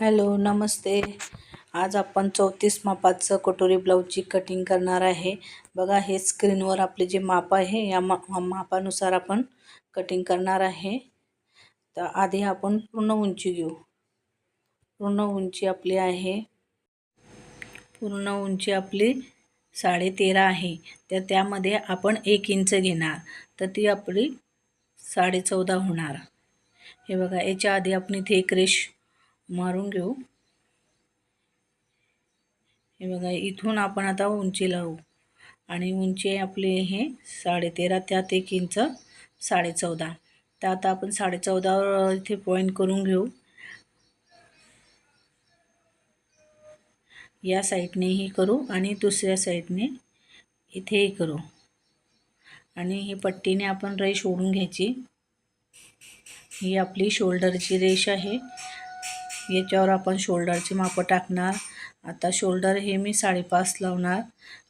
Hello नमस्ते. आज आपण चौतीस मापाचं कटोरी ब्लाऊजची कटिंग करणार आहे. बघा हे स्क्रीनवर आपले जे माप आहे या मा मापानुसार आपण कटिंग करणार आहे. तर आधी आपण पूर्ण उंची घेऊ. पूर्ण उंची आपली आहे. पूर्ण उंची आपली साडेतेरा आहे. तर त्यामध्ये आपण एक इंच घेणार. तर ती आपली साडेचौदा होणार. हे बघा याच्या आधी आपण इथे एक रेश मारून घेऊ. हे बघा इथून आपण आता उंची लावू. आणि उंची आपली हे साडेतेरा त्यात एक इंच साडेचौदा. तर आता आपण साडेचौदावर इथे पॉईंट करून घेऊ. या साईडनेही करू आणि दुसऱ्या साईडने इथेही करू. आणि ही पट्टीने आपण रेष ओढून घ्यायची. ही आपली शोल्डरची रेष आहे. याच्यावर आपण शोल्डरची मापं टाकणार. आता शोल्डर हे मी साडेपाच लावणार.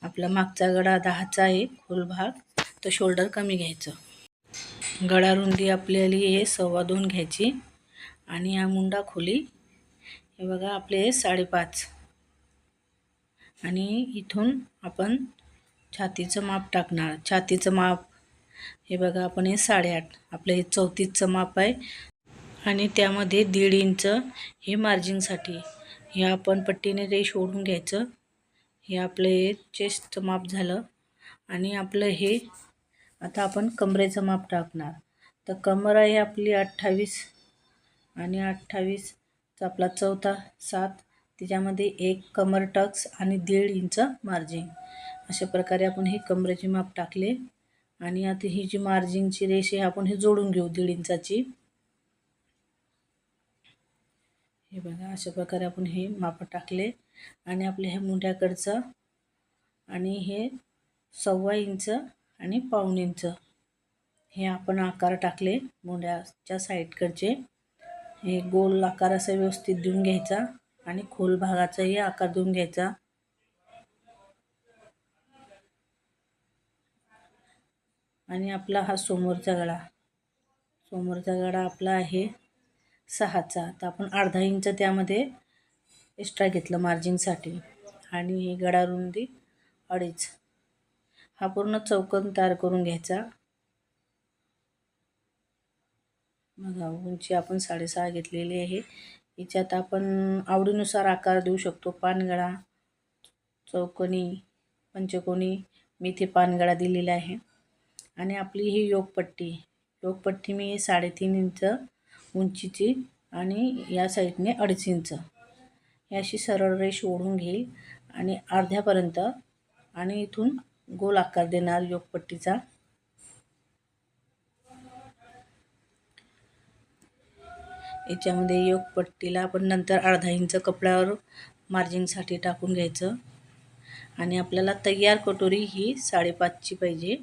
आपला मागचा गडा दहाचा आहे खोल भाग. तर शोल्डर कमी घ्यायचं. गळा रुंदी आपल्याला हे सव्वा दोन घ्यायची. आणि हा मुंडा खोली. हे बघा आपले साडेपाच. आणि इथून आपण छातीचं माप टाकणार. छातीचं माप हे बघा आपण हे साडेआठ. आपलं हे चौतीसचं माप आहे. आणि त्यामध्ये दीड इंच हे मार्जिंगसाठी हे आपण पट्टीने रेश ओढून घ्यायचं. हे आपलं हे चेस्टचं माप झालं. आणि आपलं हे आता आपण कमरेचं माप टाकणार. तर कमर आहे आपली अठ्ठावीस आणि अठ्ठावीसचा आपला चौथा सात. त्याच्यामध्ये एक कमर टक्स आणि दीड इंच मार्जिंग अशा प्रकारे आपण हे कमरेचे माप टाकले. आणि आता ही जी मार्जिंगची रेष आहे आपण हे जोडून घेऊ दीड इंचाची. हे बघा अशा प्रकारे आपण हे माप टाकले आणि आपले हे मुंड्याकडचं आणि हे सव्वा इंच आणि पाऊण इंच हे आपण आकार टाकले मुंड्याच्या साईडकडचे. हे गोल आकार असा व्यवस्थित देऊन घ्यायचा आणि खोल भागाचाही आकार देऊन घ्यायचा. आणि आपला हा समोरचा गळा समोरचा गळा आपला आहे सहाचा. तर आपण अर्धा इंच त्यामध्ये एक्स्ट्रा घेतलं मार्जिंगसाठी आणि ही गडारुंदी अडीच. हा पूर्ण चौकन तयार करून घ्यायचा. बघा उंची आपण साडेसहा घेतलेली आहे. याच्यात आपण आवडीनुसार आकार देऊ शकतो. पानगळा चौकोनी पंचकोनी मी इथे पानगळा दिलेला आहे. आणि आपली ही योगपट्टी. योगपट्टी मी साडेतीन इंच उंचीची आणि या साईडने अडीच इंच. ही अशी सरळ रेष ओढून घेईल आणि अर्ध्यापर्यंत आणि इथून गोल आकार देणार योगपट्टीचा. याच्यामध्ये योगपट्टीला आपण नंतर अर्धा इंच कपड्यावर मार्जिंगसाठी टाकून घ्यायचं. आणि आपल्याला तयार कटोरी ही साडेपाचची पाहिजे.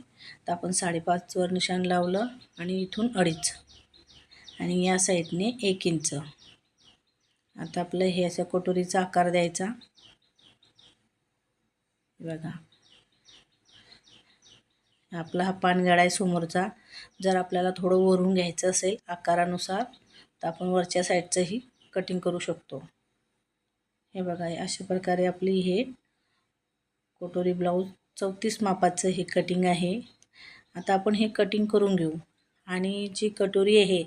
तर आपण साडेपाचवर निशाण लावलं आणि इथून अडीच. आणि या साईडने एक इंच. आता आपलं हे असं कटोरीचा आकार द्यायचा. बघा. आपला हा पानगाडा आहे समोरचा. जर आपल्याला थोडं वरून घ्यायचं असेल आकारानुसार तर आपण वरच्या साईडचंही कटिंग करू शकतो. हे बघा अशा प्रकारे आपली हे कोटोरी ब्लाऊज चौतीस मापाचं हे कटिंग आहे. आता आपण हे कटिंग करून घेऊ. आणि जी कटोरी आहे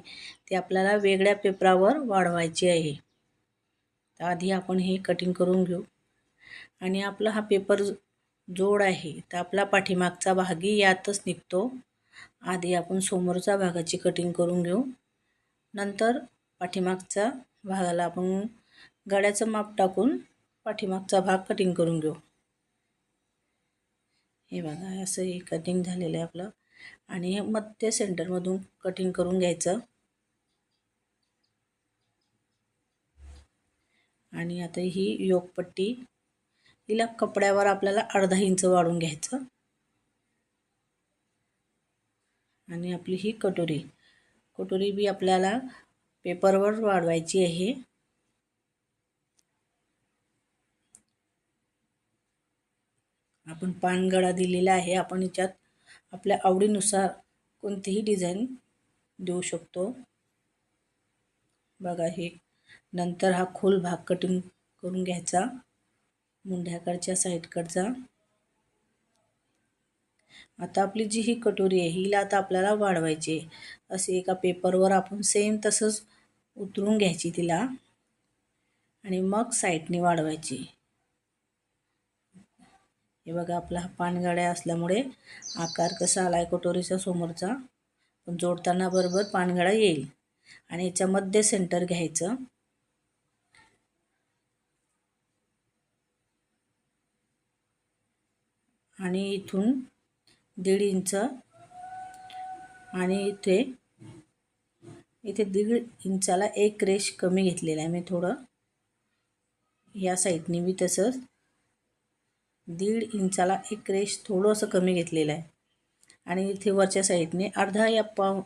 ती आपल्याला वेगळ्या पेपरावर वाढवायची आहे. तर आधी आपण हे कटिंग करून घेऊ. आणि आपला हा पेपर जोड आहे तर आपला पाठीमागचा भागी यातच निघतो. आधी आपण समोरच्या भागाची कटिंग करून घेऊ. नंतर पाठीमागचा भागाला आपण गळ्याचं माप टाकून पाठीमागचा भाग कटिंग करून घेऊ. हे बघा असं हे कटिंग झालेलं आहे आपलं. आणि मग ते सेंटरमधून कटिंग करून घ्यायचं. आणि आता ही योगपट्टी हिला कपड्यावर आपल्याला अर्धा इंच वाढून घ्यायचं. आणि आपली ही कटोरी कटोरी बी आपल्याला पेपरवर वाढवायची आहे. आपण पानगळा दिलेला आहे आपण याच्यात आपल्या आवडीनुसार कोणतीही डिझाईन देऊ शकतो. बघा हे. नंतर हा खोल भाग कटिंग करून घ्यायचा. मुंढ्याकडच्या साईडकडचा आता आपली जी ही कटोरी आहे हिला आता आपल्याला वाढवायची असे एका पेपरवर आपण सेम तसंच उतरून घ्यायची तिला. आणि मग साईडने वाढवायची. हे बघा आपला हा पानगाड्या असल्यामुळे आकार कसा आला आहे कटोरीचा समोरचा. पण जोडताना बरोबर पानगळा येईल. आणि याच्यामध्ये सेंटर घ्यायचं. आणि इथून दीड इंच आणि इथे इथे दीड इंचाला एक रेश कमी घेतलेला आहे मी थोडं. या साईडनी मी तसंच दीड इंचाला एक रेश थोडंसं कमी घेतलेलं आहे. आणि इथे वरच्या साईडने अर्धा या पाव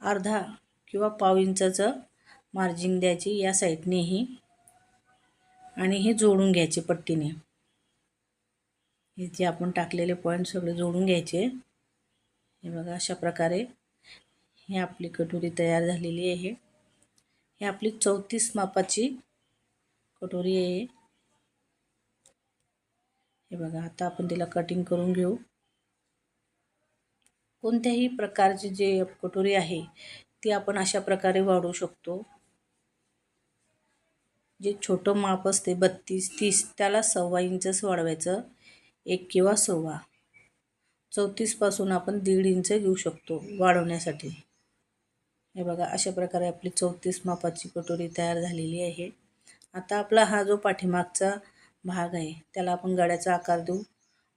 अर्धा किंवा पाव इंचाचं मार्जिन द्यायची या साईडनेही. आणि हे जोडून घ्यायचे पट्टीने. हे जे आपण टाकलेले पॉईंट सगळे जोडून घ्यायचे. हे बघा अशा प्रकारे हे आपली कटोरी तयार झालेली आहे. हे आपली चौतीस मापाची कटोरी आहे. हे बघा आता आपण तिला कटिंग करून घेऊ. कोणत्याही प्रकारची जे कटोरी आहे ती आपण अशा प्रकारे वाढवू शकतो. जे छोटं माप असते बत्तीस तीस त्याला सव्वा इंचच वाढवायचं. एक किंवा सव्वा. चौतीसपासून आपण दीड इंच घेऊ शकतो वाढवण्यासाठी. हे बघा अशा प्रकारे आपली चौतीस मापाची कटोरी तयार झालेली आहे. आता आपला हा जो पाठीमागचा भाग आहे. त्याला आपण गड्याचा आकार देऊ.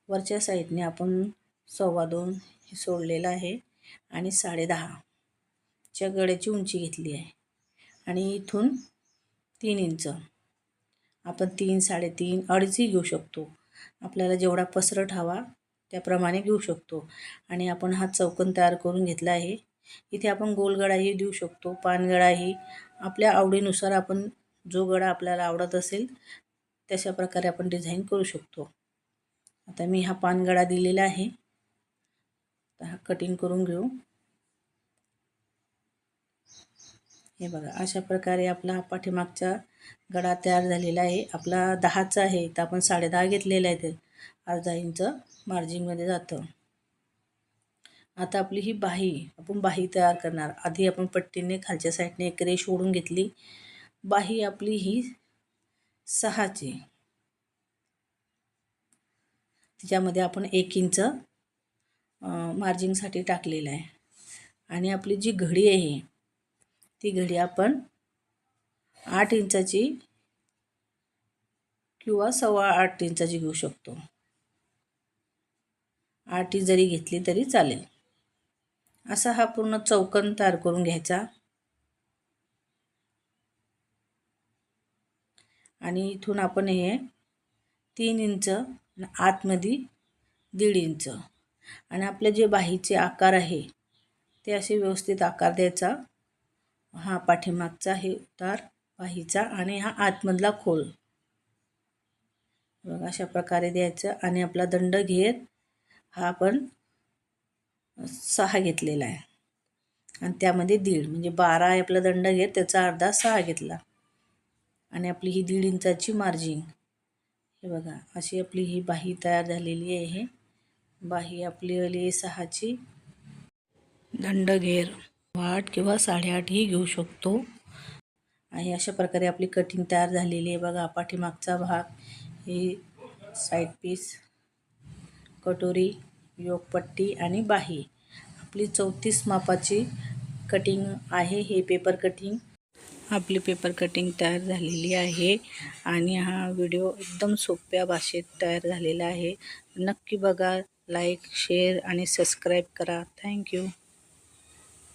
वरच्या साईडने आपण सव्वा दोन हे सोडलेलं आहे आणि साडेदहाच्या गड्याची उंची घेतली आहे. आणि इथून तीन इंच. आपण तीन साडेतीन अडीचही घेऊ शकतो. आपल्याला जेवढा पसरट हवा त्याप्रमाणे घेऊ शकतो. आणि आपण हा चौकन तयार करून घेतला आहे. इथे आपण गोलगडाही देऊ शकतो. पानगडाही आपल्या आवडीनुसार आपण जो गडा आपल्याला आवडत असेल तशा प्रकारे आपण डिझाईन करू शकतो. आता मी हा पानगडा दिलेला आहे. तर हा कटिंग करून घेऊ. हे बघा अशा प्रकारे आपला हा पाठीमागचा गडा तयार झालेला आहे. आपला दहाचा आहे तर आपण साडेदहा घेतलेला आहे ते अर्धा इंच मार्जिनमध्ये जातं. आता आपली ही बाही आपण बाही तयार करणार. आधी आपण पट्टीने खालच्या साईडने एक रेश ओढून घेतली. बाही आपली ही सहाची. तिच्यामध्ये आपण एक इंच मार्जिंगसाठी टाकलेलं आहे. आणि आपली जी घडी आहे ती घडी आपण आठ इंचाची किंवा सव्वा आठ इंचाची घेऊ शकतो. आठ जरी घेतली तरी चालेल. असा हा पूर्ण चौकन तयार करून घ्यायचा. आणि इथून आपण हे तीन इंच आतमध्ये दीड इंच. आणि आपले जे बाहीचे आकार आहे ते असे व्यवस्थित आकार द्यायचा. हा पाठीमागचा हे उतार बाहीचा आणि हा आतमधला खोल. बघा अशा प्रकारे द्यायचं आणि आपला दंड घेत हा आपण सहा घेतलेला आहे. आणि त्यामध्ये दीड म्हणजे बारा आहे आपला दंड घेत त्याचा अर्धा सहा घेतला. आणि आपली ही दीड इंचाची मार्जिन हे बघा अशी आपली ही बाही तयार झालेली आहे. बाही आपली आली सहाची. दंड घेर आठ किंवा साडेआठही घेऊ शकतो. आणि अशा प्रकारे आपली कटिंग तयार झालेली आहे. बघा पाठीमागचा भाग ही साईड पीस कटोरी योगपट्टी आणि बाही. आपली चौतीस मापाची कटिंग आहे. हे पेपर कटिंग आपली पेपर कटिंग तयार झालेली आहे आणि हा व्हिडिओ एकदम सोप्या भाषेत तयार झालेला आहे. नक्की बघा लाईक शेअर आणि सबस्क्राईब करा. Thank you